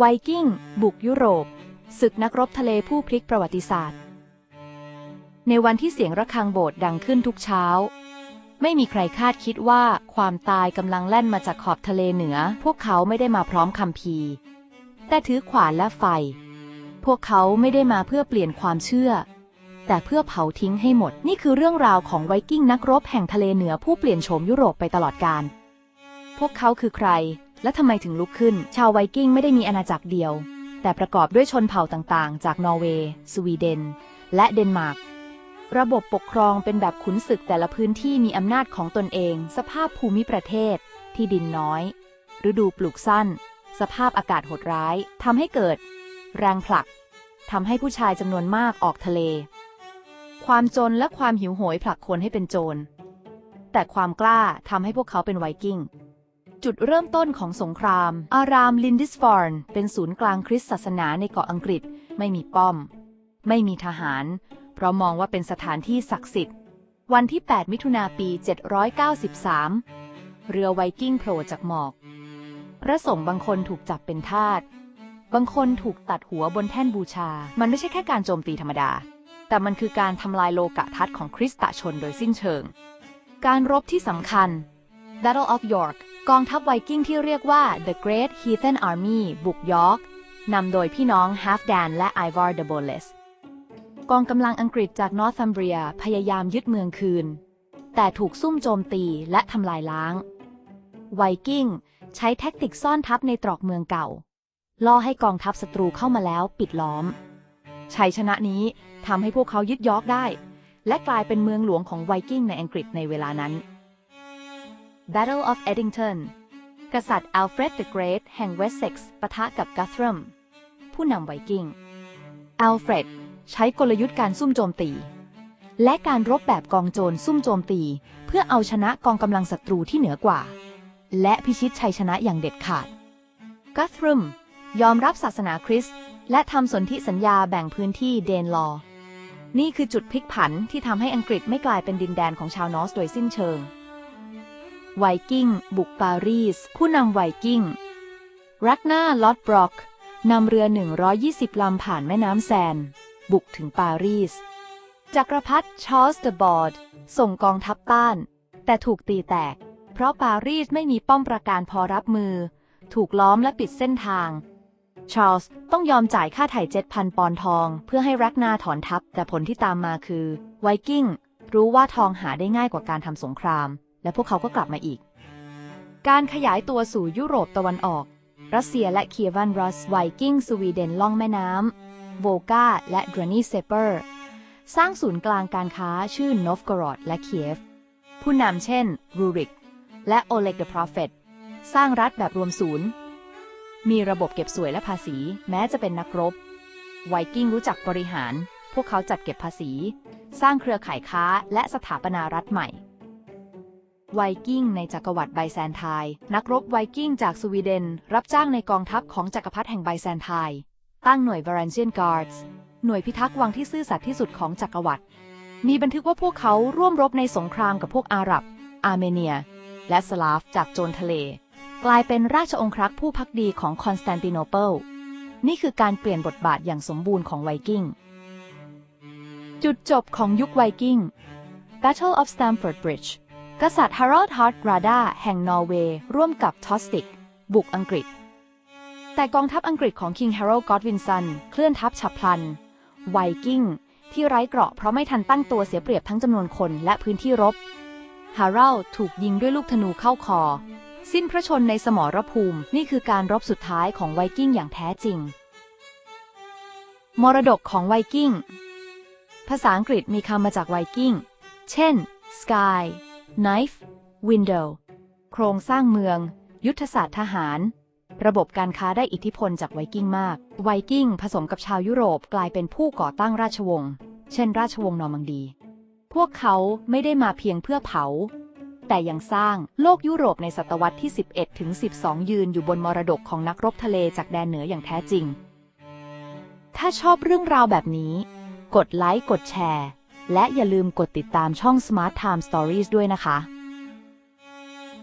ไวกิ้ง บุกยุโรป ศึกนักรบทะเลผู้พลิกประวัติศาสตร์ ในวันที่เสียงระฆังโบสถ์ดังขึ้นทุกเช้า ไม่มีใครคาดคิดว่าความตายกำลังแล่นมาจากขอบทะเลเหนือ พวกเขาไม่ได้มาพร้อมคำพีแต่ถือขวานและไฟ พวกเขาไม่ได้มาเพื่อเปลี่ยนความเชื่อ แต่เพื่อเผาทิ้งให้หมด นี่คือเรื่องราวของไวกิ้งนักรบแห่งทะเลเหนือผู้เปลี่ยนโฉมยุโรปไปตลอดกาลพวกเขาคือใคร และทำไมถึงลุกขึ้น ชาวไวกิ้งไม่ได้มีอาณาจักรเดียว แต่ประกอบด้วยชนเผ่าต่างๆ จากนอร์เวย์ สวีเดน และเดนมาร์ก ระบบปกครองเป็นแบบขุนศึกแต่ละพื้นที่มีอำนาจของตนเอง สภาพภูมิประเทศ ที่ดินน้อย ฤดูปลูกสั้น สภาพอากาศโหดร้ายทำให้เกิด แรงผลักทำให้ผู้ชายจำนวนมากออกทะเล ความจนและความหิวโหยผลักคนให้เป็นโจร แต่ความกล้าทำให้พวกเขาเป็นไวกิ้ง จุดเริ่มต้นของสงคราม อารามลินดิสฟอร์น เป็นศูนย์กลางคริสต์ศาสนาในเกาะอังกฤษ ไม่มีป้อม ไม่มีทหาร เพราะมองว่าเป็นสถานที่ศักดิ์สิทธิ์ วันที่ 8 มิถุนาปี 793 เรือไวกิ้งโผล่จากหมอก พระสงฆ์บางคนถูกจับเป็นทาส บางคนถูกตัดหัวบนแท่นบูชา มันไม่ใช่แค่การโจมตีธรรมดา แต่มันคือการทำลายโลกะทัศน์ของคริสตชนโดยสิ้นเชิง การรบที่สำคัญ Battle of York กองทัพไวกิ้งที่เรียกว่า The Great Heathen Army บุกยอร์กนำโดยพี่น้อง Halfdan และ Ivar the Boneless กองกำลังอังกฤษจากนอร์ทัมเบรียพยายามยึดเมืองคืน แต่ถูกซุ่มโจมตีและทำลายล้าง ไวกิ้งใช้แท็กติกซ่อนทัพในตรอกเมืองเก่า ล่อให้กองทัพศัตรูเข้ามาแล้วปิดล้อม ชัยชนะนี้ทำให้พวกเขายึดยอร์กได้ และกลายเป็นเมืองหลวงของไวกิ้งในอังกฤษในเวลานั้น Battle of Edington กษัตริย์อัลเฟรด the Great แห่งเวสเซ็กซ์ปะทะกับกัธรัมผู้นำไวกิ้งอัลเฟรดใช้กลยุทธ์การซุ่มโจมตี และการรบแบบกองโจรซุ่มโจมตี เพื่อเอาชนะกองกำลังศัตรูที่เหนือกว่า และพิชิตชัยชนะอย่างเด็ดขาด กัธรัมยอมรับศาสนาคริสต์และทำสนธิสัญญาแบ่งพื้นที่เดนลอ นี่คือจุดพลิกผันที่ทำให้อังกฤษไม่กลายเป็นดินแดนของชาวนอร์สโดยสิ้นเชิง ไวกิ้ง บุกปารีส ผู้นำไวกิ้ง รักนาลอตบร็อกนำเรือ 120 ลำผ่านแม่น้ำแซน บุกถึงปารีส จักรพรรดิชาร์ลส์เดอะบอร์ด ส่งกองทัพต้าน แต่ถูกตีแตก เพราะปารีสไม่มีป้อมปราการพอรับมือ ถูกล้อมและปิดเส้นทาง ชาร์ลส์ต้องยอมจ่ายค่าไถ่7,000ปอนด์ทอง เพื่อให้รักนาถอนทัพ แต่ผลที่ตามมาคือไวกิ้งรู้ว่าทองหาได้ง่ายกว่าการทำสงคราม และพวกเขาก็กลับมาอีก การขยายตัวสู่ยุโรปตะวันออก รัสเซียและเคียวันรัสไวกิ้งสวีเดนล่องแม่น้ำโวกาและดรานีเซเปอร์ สร้างศูนย์กลางการค้าชื่อนอฟกรอดและเคียฟ ผู้นำเช่น รูริก และโอเล็กเดอะพรอเฟตสร้างรัฐแบบรวมศูนย์ มีระบบเก็บสวยและภาษี แม้จะเป็นนักรบ ไวกิ้งรู้จักบริหาร พวกเขาจัดเก็บภาษี สร้างเครือข่ายค้าและสถาปนารัฐใหม่ ไวกิ้งในจักรวรรดิไบแซนไทน์นักรบไวกิ้งจากสวีเดน รับจ้างในกองทัพของจักรพรรดิแห่งไบแซนไทน์ตั้งหน่วย v a r a n t i a n Guards หน่วยพิทักษ์วังที่ซื่อสัตย์ที่สุดของจักรวรรดิมีบันทึกว่าพวกเขาร่วมรบในสงครามกับพวกอาหรับ อาร์เมเนีย และสลาฟจากโจรทะเล กลายเป็นราชองครักษ์ผู้พักดีของคอนสแตนติโนเปิลนี่คือการเปลี่ยนบทบาทอย่างสมบูรณ์ของไวกิ้ง จุดจบของยุคไวกิ้ง Battle of Stamford Bridge กษัตริย์ฮาร์ l ดฮาร์ดราดาแห่งนอร์เวย์ร่วมกับทอสติก บุกอังกฤษ แต่กองทัพอังกฤษของ King Harold Godwinson เคลื่อนทัพฉับพลัน ไวกิ้ง ที่ไร้เกราะเพราะไม่ทันตั้งตัวเสียเปรียบทั้งจำนวนคนและพื้นที่รบ ฮาร์ l ดถูกยิงด้วยลูกธนูเข้าคอ สิ้นพระชนในสมรภูมินี่คือการรบสุดท้ายของไวกิ้งอย่างแท้จริง มรดกของไวกิ้งภาษาอังกฤษมีคำมาจากไวกิ้ง เช่น sky knife window โครงสร้างเมือง ยุทธศาสตร์ทหาร ระบบการค้าได้อิทธิพลจากไวกิ้งมาก ไวกิ้งผสมกับชาวยุโรปกลายเป็นผู้ก่อตั้งราชวงศ์ เช่น ราชวงศ์นอร์มังดี พวกเขาไม่ได้มาเพียงเพื่อเผา แต่ยังสร้างโลกยุโรปในศตวรรษที่ 11 ถึง 12 ยืนอยู่บนมรดกของนักรบทะเลจากแดนเหนืออย่างแท้จริง ถ้าชอบเรื่องราวแบบนี้ กดไลค์ กดแชร์ และอย่าลืมกดติดตามช่อง Smart Time Stories ด้วยนะคะ